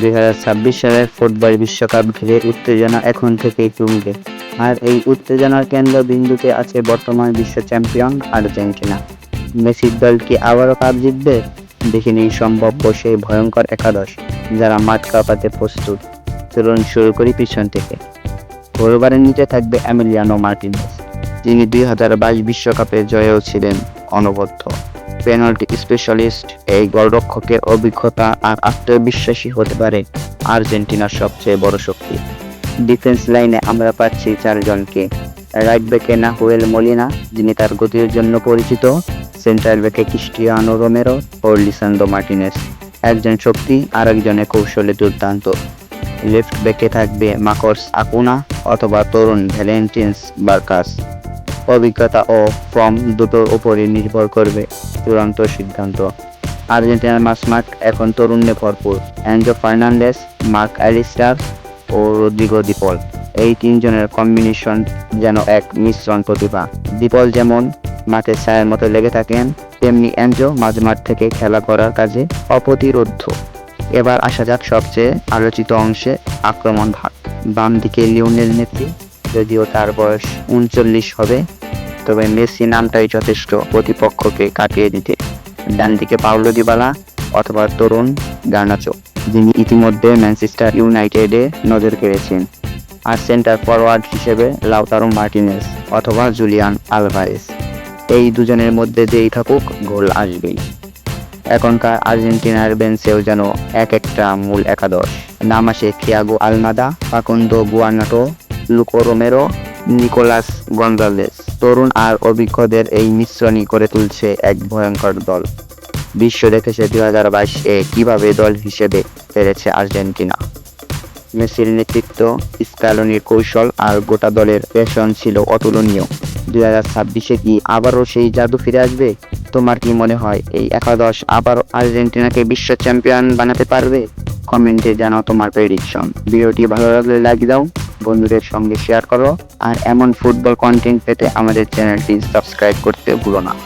দুই হাজার ছাব্বিশ সালের ফুটবল বিশ্বকাপ ঘিরে উত্তেজনা এখন থেকেই তুঙ্গে। আর এই উত্তেজনার কেন্দ্রবিন্দুতে আছে বর্তমান বিশ্ব চ্যাম্পিয়ন আর্জেন্টিনা। মেসির দল কি আবারও কাপ জিতবে? দেখে নিন সম্ভাব্য সেই ভয়ঙ্কর একাদশ, যারা মাঠ কাঁপাতে প্রস্তুত। চলুন শুরু করি পিছন থেকে। গোলবারের নিচে থাকবে অ্যামিলিয়ানো মার্টিনেস, যিনি দুই হাজার বাইশ বিশ্বকাপে জয়েও ছিলেন অনবদ্য। পেনাল্টি স্পেশালিস্ট এই গোলরক্ষকের অভিজ্ঞতা আর আত্মবিশ্বাসী হতে পারে আর্জেন্টিনার সবচেয়ে বড় শক্তি। ডিফেন্স লাইনে আমরা পাচ্ছি চারজনকে। রাইট ব্যাকে নাহুয়েল মলিনা, যিনি তার গতির জন্য পরিচিত। সেন্ট্রাল ব্যাকে ক্রিস্টিয়ানো রোমেরো ও লিসান্ডো মার্টিনেস। একজন শক্তি আর একজনে কৌশলে দুর্দান্ত। লেফট ব্যাকে থাকবে মাকর্স আকুনা অথবা তরুণ ভ্যালেন্টিন্স বার্কাস। অভিজ্ঞতা ও ফর্ম দুটোর উপরে নির্ভর করবে। চূড়ান্ত সিদ্ধান্ত। আর্জেন্টিনার মাসমার্ক এখন তরুণে ভরপুর। অ্যাঞ্জো ফার্নান্ডেস মার্ক অ্যালিস্টার ও রদ্রিগো দিপল এই তিনজনের কম্বিনেশন যেন এক মিশ্রণ প্রতিভা। দিপল যেমন মাঠে ছায়ের মতো লেগে থাকেন, তেমনি অ্যাঞ্জো মাঝমাঠ থেকে খেলা করার কাজে অপ্রতিরোধ্য। এবার আসা যাক সবচেয়ে আলোচিত অংশে আক্রমণ ভাগ। বাম দিকে লিওনেল নেত্রী যদিও তার বয়স উনচল্লিশ হবে তবে মেসি নামটাই যথেষ্ট প্রতিপক্ষকে কাটিয়ে দিতে। ডান দিকে পাউলো দিবালা অথবা তরুণ গার্নাচো, যিনি ইতিমধ্যে ম্যানচেস্টার ইউনাইটেডে নজর কেড়েছেন, আর সেন্টার ফরওয়ার্ড হিসেবে লাউতারো মার্টিনেস অথবা জুলিয়ান আলভারেস। এই দুজনের মধ্যে যেই থাকুক, গোল আসবেই। এখনকার আর্জেন্টিনার বেঞ্চেও যেন এক একটা মূল একাদশ। নাম আসে Thiago Almada Facundo Buonanotte, Luka Romero Nicolas Gonzalez তরুণ আর অভিজ্ঞদের এই মিশ্রণই করে তুলছে এক ভয়ঙ্কর দল। বিশ্ব দেখেছে দুই হাজার বাইশে কীভাবে দল হিসেবে পেরেছে আর্জেন্টিনা? মেসির নেতৃত্ব স্ক্যালনির কৌশল আর গোটা দলের পেশন ছিল অতুলনীয়। দুই হাজার ছাব্বিশে কি আবারও সেই জাদু ফিরে আসবে? তোমার কি মনে হয় এই একাদশ আবার আর্জেন্টিনাকে বিশ্ব চ্যাম্পিয়ন বানাতে পারবে? কমেন্টে জানাও তোমার প্রেডিকশন। ভিডিওটি ভালো লাগলে লাইক দাও। বন্ধুদের সঙ্গে শেয়ার করো। আর এমন ফুটবল কন্টেন্ট পেতে আমাদের চ্যানেলটি সাবস্ক্রাইব করতে ভুলো না।